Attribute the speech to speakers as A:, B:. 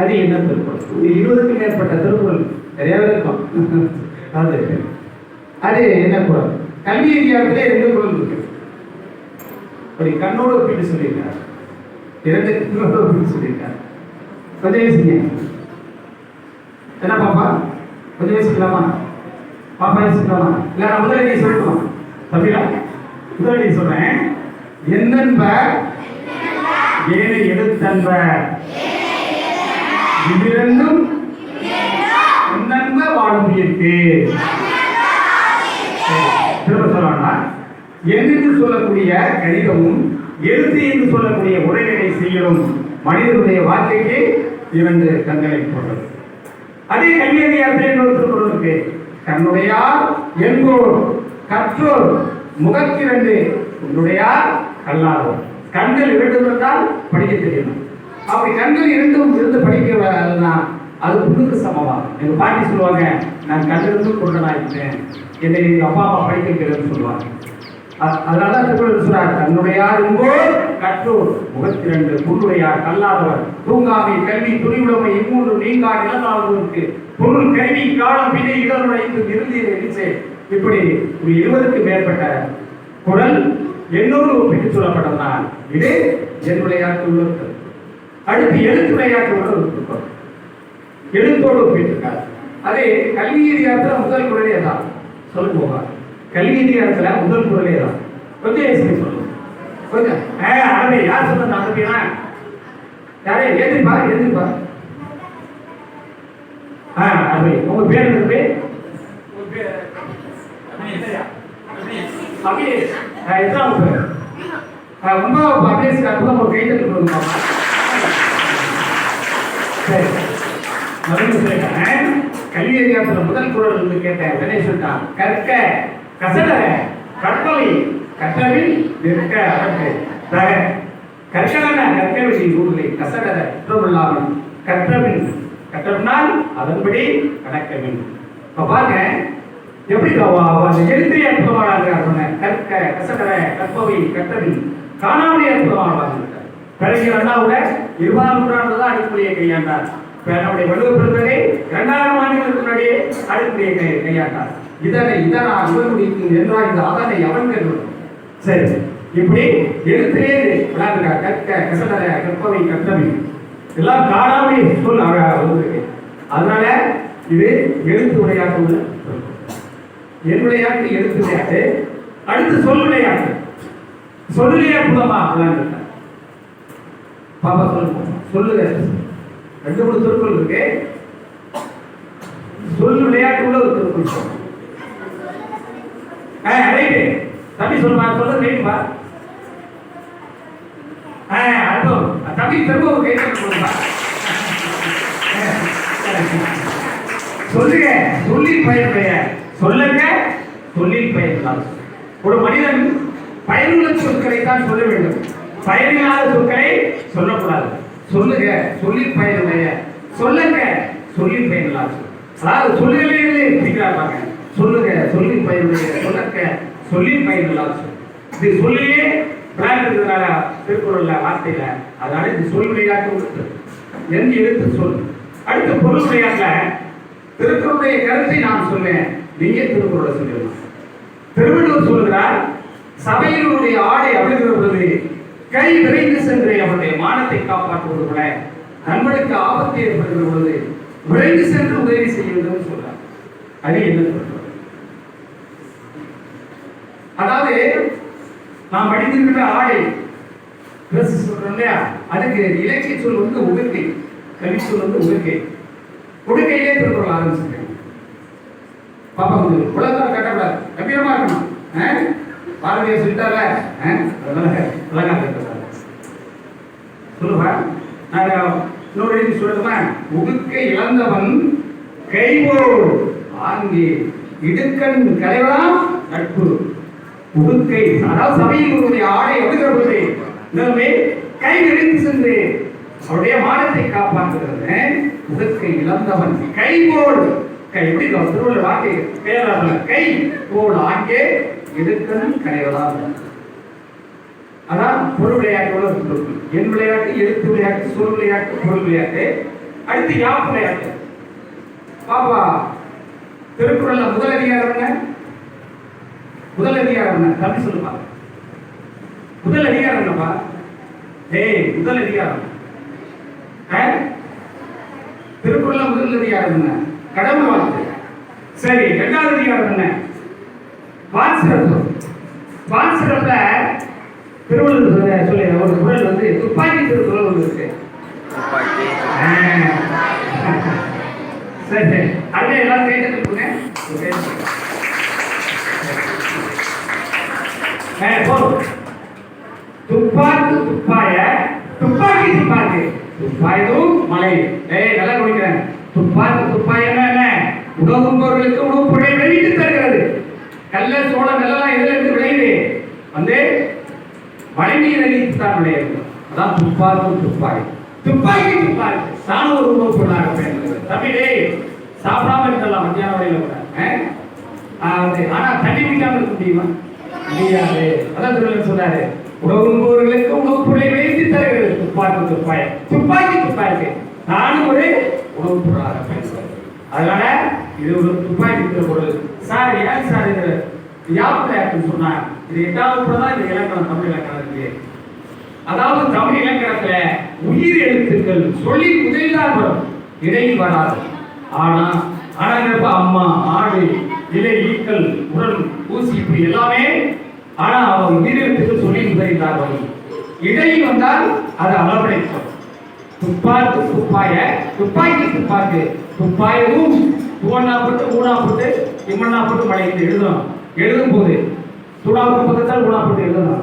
A: அது என்ன திருக்குறள் இது இருபதுக்கும் மேற்பட்ட திருக்குறள் நிறையவே இருக்கும். அது அது என்ன குரல்? கல்வி அதிகாரத்திலே ரெண்டு குரல் இருக்கு. அப்படி கண்ணோடு ஒப்பிட்டு சொல்லியிருக்கார். இரண்டு கண்ணோடு ஒப்பிட்டு சொல்லியிருக்கார். கொஞ்சம் யோசிங்க. என்ன பாப்பா? கொஞ்சம் யோசிக்கலாமா? பாப்பா யோசிக்கலாமா? இல்லை நான் முதலடி சொல்லட்டுமா? தம்பிடா முதலடி சொல்றேன். என்னென்ப ஏழு எழுத்தன்ப இவ்விரண்டும் என்னென்ன வாழும் இருக்கு திரும்ப சொல்லணும்னா சொல்லக்கூடிய கணிதமும் எழுத்து என்று சொல்லக்கூடிய உரைநடை செய்யலும் மனிதனுடைய வாழ்க்கைக்கு இரண்டு கண்களை போன்றது அதே கல்வி அதிகாரத்தில் இன்னொரு திருக்குறள் இருக்கு கண்ணுடையார் என்போர் கற்றோர் முகத்திரண்டு உன்னுடையார் கல்லாதோர். கண்கள் இரண்டு இருந்தால் படிக்க தெரியணும் அப்படி கண்கள் இரண்டும் இருந்து படிக்கிறவர்கள்னா அது புண்ணுக்கு சமமா எங்க பாட்டி சொல்லுவாங்க நான் கண்ணிருந்து குருடனா இருக்கேன் என்னை எங்க அப்பா அம்மா படிக்க வைக்கிறேன்னு சொல்லுவாங்க. அ- அதனால திருக்குறள் சொல்றார்? தன்னுடையார் என்போர் கற்றோர். முகத்திரண்டு பொருளுடையார் கல்லாதவர். தூங்காமை கல்வி துணிவுடைமை இம்மூன்று நீங்கா நிலநாளுக்கு பொருள் கல்வி காலம் பிணை இடனுடைந்து இறுதியை எரிச்சே இப்படி ஒரு இருபதுக்கு மேற்பட்ட குரல் என்னோடு ஒப்பிட்டு சொல்லப்பட்டதுனால் இது என்னுடைய உள்ளது அடுத்து எழுத்துடையாட்டு உள்ள ஒரு திருக்குறள் எழுத்தோடு ஒப்பிட்டிருக்கார். அதே கல்வி அதிகாரத்தில் முதல் குரலே தான் சொல்லுங்க போகா. கல்வி அதிகாரத்தில் முதல் குரலே தான் கொஞ்சம் யோசிக்க சொல்லுங்க. கொஞ்சம். ஏ அரபி யார் சொன்னது அரபினா யாரே எழுதிப்பா எழுதிப்பா ஆ அரபி உங்க பேர் என்ன பேர் உங்க பேர் எத்தனாவது பேர்? ஒன்பதாவது அபியேஷ் அப்பதான் ஒரு கைத்தட்டு கொடுங்க சரி. மறுபடியும் சொல்லிட்டேன். கல்வி அதிகாரத்தில் முதல் குரல் வந்து கேட்டேன். உடனே சொல்லிட்டான். கற்க கசட கற்பவை கற்றவில் நிற்க அறக்கு தக. கற்கடன கற்கவில்லை நூலை கசடர குற்றமில்லாமல் கற்றவின் கற்றவினால் அதன்படி நடக்க வேண்டும். இப்போ பாருங்க. எப்படி அவ- அவ சொன்னேன் கற்க கசடர கற்பவை கற்றவின் காணாமலே அற்புதமாக வாழ்ந்திருக்கார் கலைஞர் அண்ணாவோட இருபதாம் நூற்றாண்டு தான் அடிப்படையை கையாண்டார். இப்ப நம்முடைய வள்ளுவ பெருந்தகை இரண்டாயிரம் ஆண்டுகளுக்கு முன்னாடியே அடிப்படையை கை கையாண்டார். இதனை இதனா இவனுடைய என்றால் இந்த அதனை அவன் கருதும் சரி இப்படி எழுத்திலே விளையாடுறா கற்க கசடர கற்பவை கற்றவை. எல்லாம் காணாமல் சொல் அழகா வந்திருக்கு அதனால இது எழுத்து விளையாட்டு உள்ள என் விளையாட்டு எழுத்து விளையாட்டு. அடுத்து சொல் விளையாட்டு. சொல்லிலே புதமா அப்படின்னு பாப்பா சொல்லுங்க. சொல்லுங்க. ரெண்டு மூணு திருக்குறள் இருக்கு. சொல்லு விளையாட்டு உள்ள ஒரு திருக்குறள் ஆ ரைட்டு தம்பி சொல்லுமா? சொல்லுங்க ரைட்டுப்பா ஆ அர்த்தம். தம்பி திரும்ப ஒரு கை தட்டி சொல்லுமா சொல்லுங்க. சொல்லில் பயனுடைய சொல்லுங்க. சொல்லி பயன்படாது ஒரு மனிதன் பயனுள்ள சொற்களை தான் சொல்ல வேண்டும். பயனில்லாத சொற்களை சொல்லக்கூடாது. சொல்லுங்க சொல்லி பயனுடைய சொல்லுங்க சொல்லி பயனில்லாத சொல். அதாவது சொல்லுகளே பிடிக்கிறாங்க சொல்லுங்க சொல்லி பயனுடைய சொல்லுங்க சொல்லி பயனில்லாத சொல். இது சொல்லியே பிளான் இருக்கிறதுனால திருக்குறள்ல வார்த்தையில. அதனால இது சொல் விளையாட்டு உள்ளது. என் எழுத்து சொல்? அடுத்த பொருள் விளையாட்டுல திருக்குறளுடைய கருத்தை நான் சொன்னேன். நீங்க திருக்குறளை சொல்லிடலாம். திருவள்ளுவர் சொல்கிறார் சபையினுடைய ஆடை அவிழ்கிற கை விரைந்து சென்று அவருடைய மானத்தை காப்பாற்றுவது போல நண்பனுக்கு ஆபத்து ஏற்படுகிற பொழுது விரைந்து சென்று உதவி செய்ய வேண்டும் சொல்றார். அது என்ன சொல்றார் அதாவது நாம் படித்திருக்கிற ஆடை ட்ரெஸ் சொல்றோம் இல்லையா? அதுக்கு இலக்கிய சொல் வந்து உடுக்கை கவி சொல் வந்து உடுக்கை உடுக்கையிலே திருக்குறள் ஆரம்பிச்சிருக்கேன் பாப்பா கொஞ்சம் உலகத்தில் கட்டக்கூடாது. கம்பீரமா இருக்கணும். ஆ? பாரதியார் சொல்லுவா நான் இன்னொரு எழுதி சொல்லட்டுமா? உடுக்கை இழந்தவன் கைவோர் ஆங்கே இடுக்கண் கலைவலாம் நட்பு. உடுக்கை அதாவது சபையினுடைய ஆடை எடுக்கிற பொழுது இன்னுமே கை நெடுத்து சென்று அவருடைய மானத்தை காப்பாற்றுகிறது உடுக்கை இழந்தவன் கை போல் கை எப்படி திருவள்ளுவர் வார்த்தை பேராளர் கை போல் ஆங்கே இடுக்கண் கலைவலாம் அதான் பொருள் விளையாட்டோட இருக்கு என் விளையாட்டு எழுத்து விளையாட்டு சொல் விளையாட்டு பொருள் விளையாட்டு. அடுத்து யாப்புடையாட்டு பாப்பா திருக்குறள்ல முதல் அதிகாரம் என்ன? முதல் அதிகாரம் என்ன? தமிழ் சொல்லுப்பா. முதல் அதிகாரம் என்னப்பா? ஏய் முதல் அதிகாரம். திருக்குறள்ல முதல் அதிகாரம் என்ன? கடவுள் வாழ்த்து. சரி இரண்டாவது அதிகாரம் என்ன? வான்சிறப்பு வான்சிறப்புல திருவள்ளுவர் சொல்ல- ஒரு குரல் வந்து துப்பாக்கி திருக்குறள் ஒன்று இருக்கு. சரி சரி. அடுத்து எல்லாரும் ஆ, போதும் துப்பாக்கு துப்பாய துப்பாக்கி துப்பாக்கி. துப்பாயதும் மலை. ஏய் நல்லா குடிக்கிறேன் துப்பாக்கு துப்பாய் என்ன? என்ன உணவுப்பவர்களுக்கு உணவு பொருளை வெளியிட்டு தருகிறது. கல்ல சோளம் கல்லாம் எதுல இருந்து விளையுது? வந்து மழைநீர் அடித்து தான் விளையுது. அதான் துப்பாக்கு துப்பாய் துப்பாக்கி துப்பாக்கி. நானும் ஒரு உணவு தமிழே சாப்பிடாம இருக்கலாம் மத்தியான வரையில கூட. ஆனா தண்ணி குடிக்காம இருக்க முடியுமா? முடியாது. அதான் திருவள்ளுவர் சொன்னாரு. உணவுபவர்களுக்கு உணவு பொருளை வைத்து தருகிறது. துப்பாக்கி துப்பாய் துப்பாக்கி துப்பாக்கி. நானும் ஒரு உணவு பொருளாக பயன்படுது அதனால இது ஒரு துப்பாக்கி திருப்பொருள் சார் ஏன் சார் இது? யாத்திரை சொன்னார். இது எட்டாவது கூட தான் இந்த இலக்கணம் தமிழ் இலக்கணம் இருக்கு. அதாவது தமிழ் இலக்கணத்துல உயிர் எழுத்துக்கள் சொல்லி முதலில் வரும். இடையில் வராது. ஆனா அழகப்ப அம்மா ஆடு இலை ஈக்கள் உடல் ஊசி இப்படி எல்லாமே ஆனா அவன் உயிர் எழுத்துக்கள் சொல்லி முதலில் வரும். இடையில் வந்தால் அது அளவடைக்கும் துப்பாக்கு துப்பாய துப்பாக்கி துப்பாக்கு. துப்பாயவும் துவண்ணா போட்டு ஊனா போட்டு இம்மண்ணா போட்டு எழுதணும் எழுதும் போது துடாப்பு பக்கத்தால் ஊனா போட்டு எழுதணும்